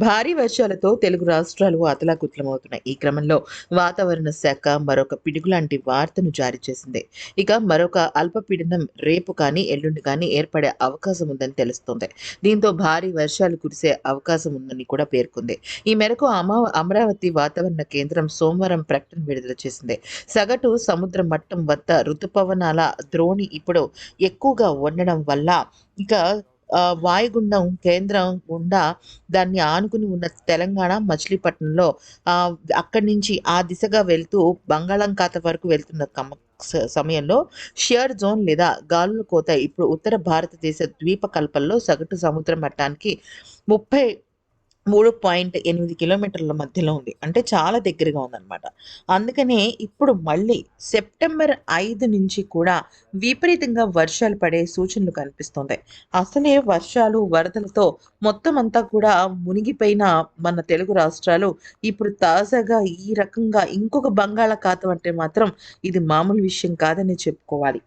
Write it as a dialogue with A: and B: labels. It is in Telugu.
A: భారీ వర్షాలతో తెలుగు రాష్ట్రాలు అతలాకుతలమవుతున్నాయి. ఈ క్రమంలో వాతావరణ శాఖ మరొక పిడుగులాంటి వార్తను జారీ చేసింది. ఇక మరొక అల్పపీడనం రేపు కానీ ఎల్లుండి కానీ ఏర్పడే అవకాశం ఉందని తెలుస్తోంది. దీంతో భారీ వర్షాలు కురిసే అవకాశం ఉందని కూడా పేర్కొంది. ఈ మేరకు అమరావతి వాతావరణ కేంద్రం సోమవారం ప్రకటన విడుదల చేసింది. సగటు సముద్ర మట్టం వద్ద రుతుపవనాల ద్రోణి ఇప్పుడు ఎక్కువగా ఉండడం వల్ల ఇక వాయుగుండం కేంద్రం గుండా దాన్ని ఆనుకుని ఉన్న తెలంగాణ మచిలీపట్నంలో అక్కడి నుంచి ఆ దిశగా వెళ్తూ బంగాళాఖాతం వరకు వెళ్తున్న కమ సమయంలో షియర్ జోన్ లేదా గాలుల కోత ఇప్పుడు ఉత్తర భారతదేశ ద్వీపకల్పంలో సగటు సముద్ర మట్టానికి ముప్పై మూడు పాయింట్ ఎనిమిది కిలోమీటర్ల మధ్యలో ఉంది. అంటే చాలా దగ్గరగా ఉందన్నమాట. అందుకనే ఇప్పుడు మళ్ళీ సెప్టెంబర్ ఐదు నుంచి కూడా విపరీతంగా వర్షాలు పడే సూచనలు కనిపిస్తుంది. అసలే వర్షాలు వరదలతో మొత్తం అంతా కూడా మునిగిపోయిన మన తెలుగు రాష్ట్రాలు ఇప్పుడు తాజాగా ఈ రకంగా ఇంకొక బంగాళాఖాతం అంటే మాత్రం ఇది మామూలు విషయం కాదని చెప్పుకోవాలి.